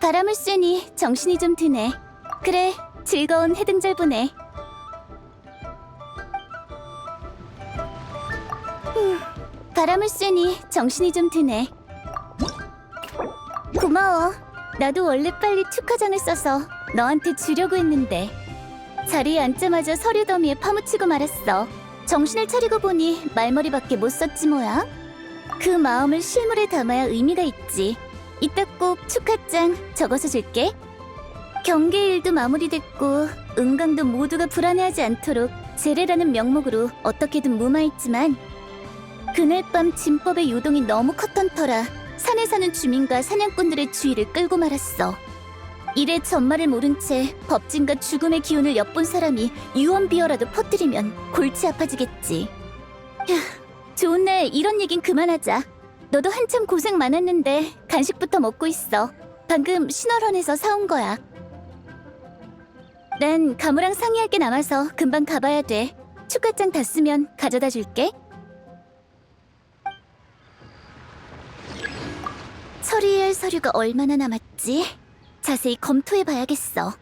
바람을 쐬니 정신이 좀 드네. 그래, 즐거운 해등절 보내. 바람을 쐬니 정신이 좀 드네. 고마워. 나도 원래 빨리 축하장을 써서 너한테 주려고 했는데 자리에 앉자마자 서류 더미에 파묻히고 말았어. 정신을 차리고 보니 말머리밖에 못 썼지 뭐야. 그 마음을 실물에 담아야 의미가 있지. 이따 꼭 축하장 적어서 줄게. 경계 일도 마무리됐고 은강도 모두가 불안해하지 않도록 제례라는 명목으로 어떻게든 무마했지만 그날 밤 진법의 요동이 너무 컸던 터라 산에 사는 주민과 사냥꾼들의 주의를 끌고 말았어. 이래 전말을 모른 채 법진과 죽음의 기운을 엿본 사람이 유언비어라도 퍼뜨리면 골치 아파지겠지. 휴, 좋은 날 이런 얘긴 그만하자. 너도 한참 고생 많았는데 간식부터 먹고 있어. 방금 신월원에서 사온 거야. 난 가무랑 상의할 게 남아서 금방 가봐야 돼. 축하장 다 쓰면 가져다 줄게. 처리해야 할 서류가 얼마나 남았지? 자세히 검토해 봐야겠어.